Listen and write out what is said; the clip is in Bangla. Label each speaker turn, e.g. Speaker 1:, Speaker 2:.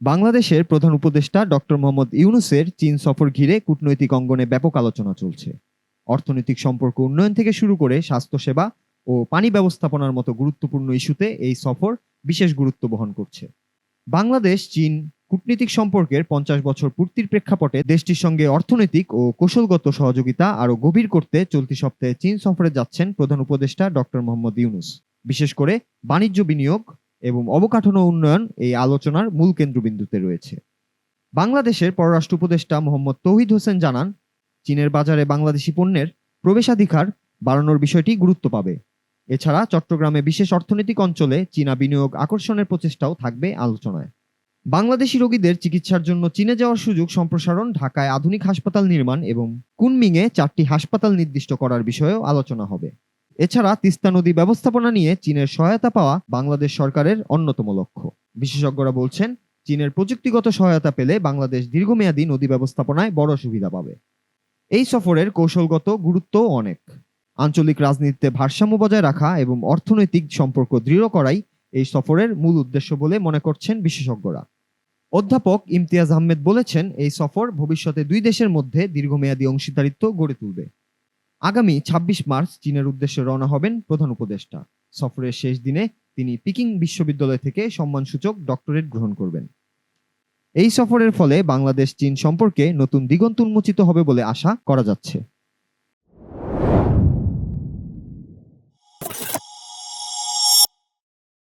Speaker 1: বাংলাদেশের প্রধান উপদেষ্টা ডক্টর মোহাম্মদ ইউনুসের চীন সফর ঘিরে কূটনৈতিক অঙ্গনে ব্যাপক আলোচনা চলছে। অর্থনৈতিক সম্পর্ক উন্নয়ন থেকে শুরু করে স্বাস্থ্যসেবা ও পানি ব্যবস্থাপনার মতো গুরুত্বপূর্ণ ইস্যুতে এই সফর বিশেষ গুরুত্ব বহন করছে। বাংলাদেশ, চীন কূটনীতিক সম্পর্কের পঞ্চাশ বছর পূর্তির প্রেক্ষাপটে দেশটির সঙ্গে অর্থনৈতিক ও কৌশলগত সহযোগিতা আরও গভীর করতে চলতি সপ্তাহে চীন সফরে যাচ্ছেন প্রধান উপদেষ্টা ডক্টর মোহাম্মদ ইউনুস। বিশেষ করে বাণিজ্য বিনিয়োগ এবং অবকাঠামো উন্নয়ন এই আলোচনার মূল কেন্দ্রবিন্দুতে রয়েছে। বাংলাদেশের পররাষ্ট্র উপদেষ্টা মোহাম্মদ তৌহিদ হোসেন জানান, চীনের বাজারে বাংলাদেশি পণ্যের প্রবেশাধিকার বাড়ানোর বিষয়টি গুরুত্ব পাবে। এছাড়া চট্টগ্রামে বিশেষ অর্থনৈতিক অঞ্চলে চীনা বিনিয়োগ আকর্ষণের প্রচেষ্টাও থাকবে আলোচনায়। বাংলাদেশি রোগীদের চিকিৎসার জন্য চীনে যাওয়ার সুযোগ সম্প্রসারণ ঢাকায় আধুনিক হাসপাতাল নির্মাণ এবং কুনমিংয়ে চারটি হাসপাতাল নির্দিষ্ট করার বিষয়েও আলোচনা হবে। এছাড়া তিস্তা নদী ব্যবস্থাপনা নিয়ে চীনের সহায়তা পাওয়া বাংলাদেশ সরকারের অন্যতম লক্ষ্য। বিশেষজ্ঞরা বলছেন, চীনের প্রযুক্তিগত সহায়তা পেলে বাংলাদেশ দীর্ঘমেয়াদী নদী ব্যবস্থাপনায় বড় সুবিধা পাবে। এই সফরের কৌশলগত গুরুত্বও অনেক। আঞ্চলিক রাজনীতিতে ভারসাম্য বজায় রাখা এবং অর্থনৈতিক সম্পর্ক দৃঢ় করাই এই সফরের মূল উদ্দেশ্য বলে মনে করছেন বিশেষজ্ঞরা। অধ্যাপক ইমতিয়াজ আহমেদ বলেছেন, এই সফর ভবিষ্যতে দুই দেশের মধ্যে দীর্ঘমেয়াদী অংশীদারিত্ব গড়ে তুলবে। আগামী ২৬ মার্চ চীনের উদ্দেশ্যে রওনা হবেন প্রধান উপদেষ্টা। সফরের শেষ দিনে তিনি পিকিং বিশ্ববিদ্যালয় থেকে সম্মানসূচক ডক্টরেট গ্রহণ করবেন। এই সফরের ফলে বাংলাদেশ চীন সম্পর্কে নতুন দিগন্ত উন্মোচিত হবে বলে আশা করা যাচ্ছে।